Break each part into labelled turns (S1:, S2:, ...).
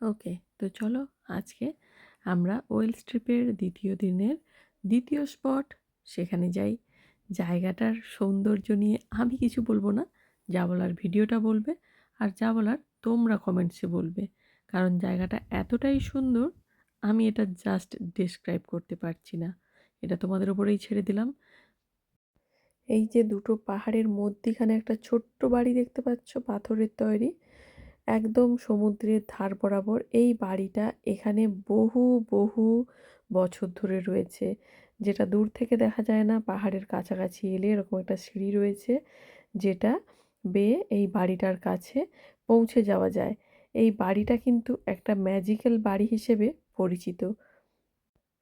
S1: ওকে, তো চলো আজকে আমরা ওয়েল স্ট্রিপের দ্বিতীয় দিনের দ্বিতীয় স্পট সেখানে যাই। জায়গাটার সৌন্দর্য নিয়ে আমি কিছু বলব না, যা বলার ভিডিওটা বলবে আর যা বলার তোমরা কমেন্টসে বলবে। কারণ জায়গাটা এতটাই সুন্দর, আমি এটা জাস্ট ডেসক্রাইব করতে পারছি না। এটা তোমাদের উপরেই ছেড়ে দিলাম। এই যে দুটো পাহাড়ের মধ্যিখানে একটা ছোট্ট বাড়ি দেখতে পাচ্ছ, পাথরের তৈরি। একদম সমুদ্রের ধার বরাবর এই বাড়িটা এখানে বহু বহু বছর ধরে রয়েছে। যেটা দূর থেকে দেখা যায় না, পাহাড়ের কাছাকাছি এলে এরকম একটা সিঁড়ি রয়েছে যেটা বেয়ে এই বাড়িটার কাছে পৌঁছে যাওয়া যায়। এই বাড়িটা কিন্তু একটা ম্যাজিক্যাল বাড়ি হিসেবে পরিচিত।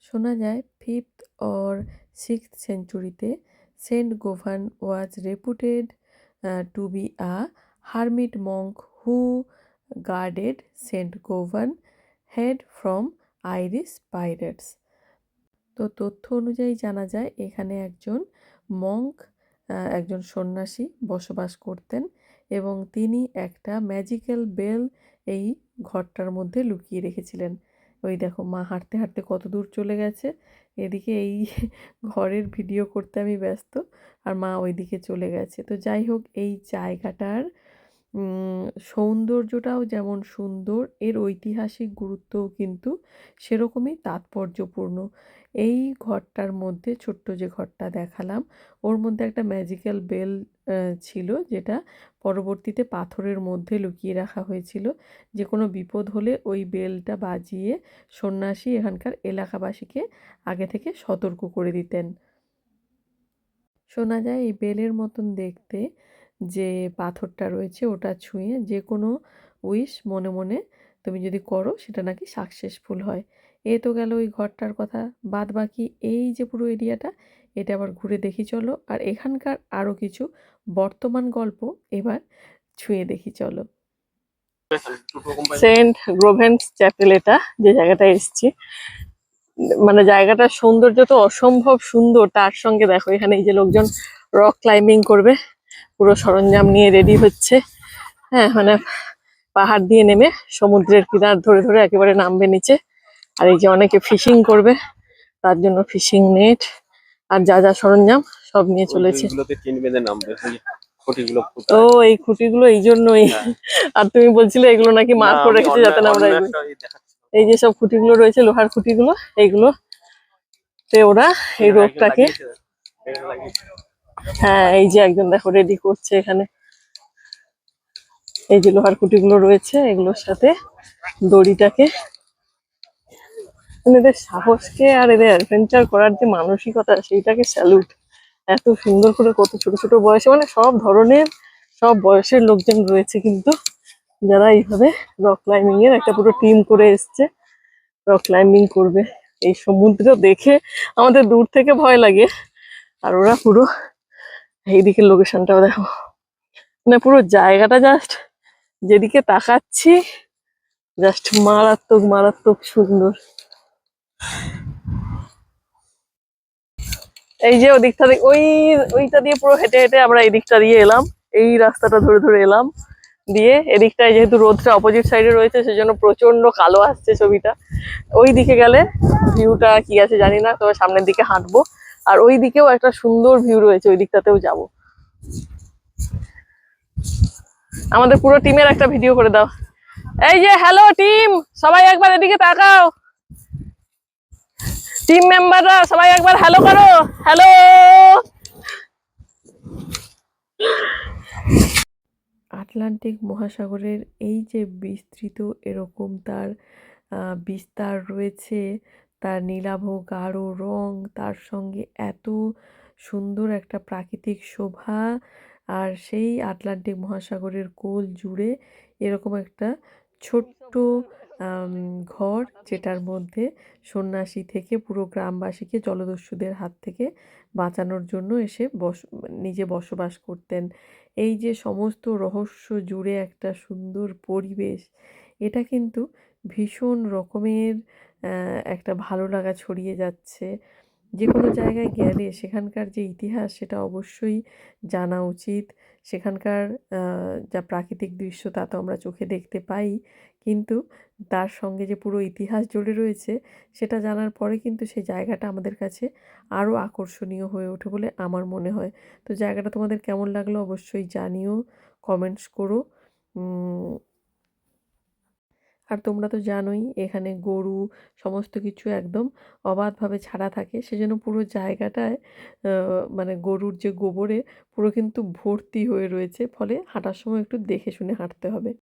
S1: শোনা যায় fifth or sixth সেঞ্চুরিতে Saint Govan was reputed to be a hermit monk who guarded Saint Govan hid from Irish pirates তো তথ্য অনুযায়ী জানা যায়, এখানে একজন মঙ্ক একজন সন্ন্যাসী বসবাস করতেন এবং তিনি একটা ম্যাজিক্যাল বেল এই ঘরটার মধ্যে লুকিয়ে রেখেছিলেন। ওই দেখো, মা হাঁটতে হাঁটতে কত দূর চলে গেছে। এদিকে এই ঘরের ভিডিও করতে আমি ব্যস্ত আর মা ওইদিকে চলে গেছে। তো যাই হোক, এই জায়গাটার সৌন্দর্যটাও যেমন সুন্দর, এর ঐতিহাসিক গুরুত্বও কিন্তু সেরকমই তাৎপর্যপূর্ণ। এই ঘরটার মধ্যে ছোট্ট যে ঘরটা দেখালাম, ওর মধ্যে একটা ম্যাজিক্যাল বেল ছিল যেটা পরবর্তীতে পাথরের মধ্যে লুকিয়ে রাখা হয়েছিল। যে কোনো বিপদ হলে ওই বেলটা বাজিয়ে সন্ন্যাসী এখানকার এলাকাবাসীকে আগে থেকে সতর্ক করে দিতেন। শোনা যায় এই বেলের মতন দেখতে যে পাথরটা রয়েছে ওটা ছুঁয়ে যে কোনো উইশ মনে মনে তুমি যদি করো সেটা নাকি সাকসেসফুল হয়। এ তো গেল ওই ঘরটার কথা। বাদ বাকি এই যে পুরো এরিয়াটা এটা আবার ঘুরে দেখি চলো। আর এখানকার আরও কিছু বর্তমান গল্প এবার ছুঁয়ে দেখি চলো। সেন্ট গ্রোভেন্স চ্যাপেল এটা, যে জায়গাটা এসছি। মানে জায়গাটার সৌন্দর্য তো অসম্ভব সুন্দর। তার সঙ্গে দেখো এখানে এই যে লোকজন রক ক্লাইম্বিং করবে। পুরো সরঞ্জাম নিয়ে রেডি হচ্ছে। হ্যাঁ মানে পাহাড় দিয়ে নেমে সমুদ্রের কিনার ধরে ধরে একেবারে নামবে নিচে। আর এই যে অনেকে ফিশিং করবে তার জন্য ফিশিং নেট আর যা যা সরঞ্জাম সব নিয়ে চলেছে। ও এই খুঁটিগুলো এই জন্যই।
S2: হ্যাঁ।
S1: আর তুমি বলছিলে এগুলো নাকি মার্ক করে রেখেছে যাতে না আমরা এই যে সব খুঁটিগুলো রয়েছে লোহার খুঁটিগুলো এইগুলো। তে ওরা এই রোগটাকে হ্যাঁ এই যে একজন দেখো রেডি করছে এখানে। এই যে লোহার খুঁটিগুলো রয়েছে, এগুলোর সাথে দড়িটাকে। মানে এদের সাহসকে আর এদের অ্যাডভেঞ্চার করার যে মানসিকতা, সেইটাকে স্যালুট এত সুন্দর করে কত ছোট ছোট বয়সে মানে সব ধরনের, সব বয়সের লোকজন রয়েছে কিন্তু যারা এইভাবে রক ক্লাইম্বিং এর একটা পুরো টিম করে এসছে। রক ক্লাইম্বিং করবে। এই সমুদ্র দেখে আমাদের দূর থেকে ভয় লাগে। আর ওরা পুরো এইদিকে লোকেশনটাও দেখো। মানে পুরো জায়গাটা জাস্ট যেদিকে তাকাচ্ছি জাস্ট মারাত্মক মারাত্মক সুন্দর। এই যে ওদিকটা ওই, ওইটা দিয়ে পুরো হেঁটে হেঁটে আমরা এই দিকটা দিয়ে এলাম। এই রাস্তাটা ধরে ধরে এলাম। দিয়ে এদিকটায় যেহেতু রোদটা অপোজিট সাইডে রয়েছে, সেজন্য প্রচণ্ড কালো আসছে ছবিটা। ওই দিকে গেলে ভিউটা কি আছে জানি না, তবে সামনের দিকে হাঁটবো। আর ওই দিকেও একটা সুন্দর ভিউ রয়েছে ওই দিকটাতেও যাব। আমাদের পুরো টিমের একটা ভিডিও করে দাও। এই যে হ্যালো টিম সবাই একবার এদিকে তাকাও। টিম মেম্বাররা সবাই একবার হ্যালো করো। হ্যালো আটলান্টিক মহাসাগরের এই যে বিস্তৃত এরকম তার বিস্তার রয়েছে তার নীলাভ গাঢ় রং, তার সঙ্গে এত সুন্দর একটা প্রাকৃতিক শোভা আর সেই আটলান্টিক মহাসাগরের কোল জুড়ে এরকম একটা ছোট্ট ঘর যেটার মধ্যে সন্ন্যাসী থেকে পুরো গ্রামবাসীকে, জলদস্যুদের হাত থেকে বাঁচানোর জন্য এসে বস, নিজে বসবাস করতেন। এই যে সমস্ত রহস্য জুড়ে একটা সুন্দর পরিবেশ, এটা কিন্তু ভীষণ রকমের একটা ভালো লাগা ছড়িয়ে যাচ্ছে। যে কোনো জায়গায় গেলে সেখানকার যে ইতিহাস সেটা অবশ্যই জানা উচিত। সেখানকার যা প্রাকৃতিক দৃশ্য তা তো আমরা চোখে দেখতে পাই। কিন্তু তার সঙ্গে যে পুরো ইতিহাস জড়ে রয়েছে সেটা জানার পরে কিন্তু সেই জায়গাটা আমাদের কাছে আরও আকর্ষণীয় হয়ে ওঠে বলে আমার মনে হয়। তো জায়গাটা তোমাদের কেমন লাগল অবশ্যই জানিও, কমেন্টস করো। আর তোমরা তো জানোই এখানে গরু সমস্ত কিছু একদম অবাধভাবে ছাড়া থাকে। সেজন্য পুরো জায়গাটায় মানে গরুর যে গোবরে পুরো কিন্তু ভর্তি হয়ে রয়েছে। ফলে হাঁটার সময় একটু দেখে শুনে হাঁটতে হবে।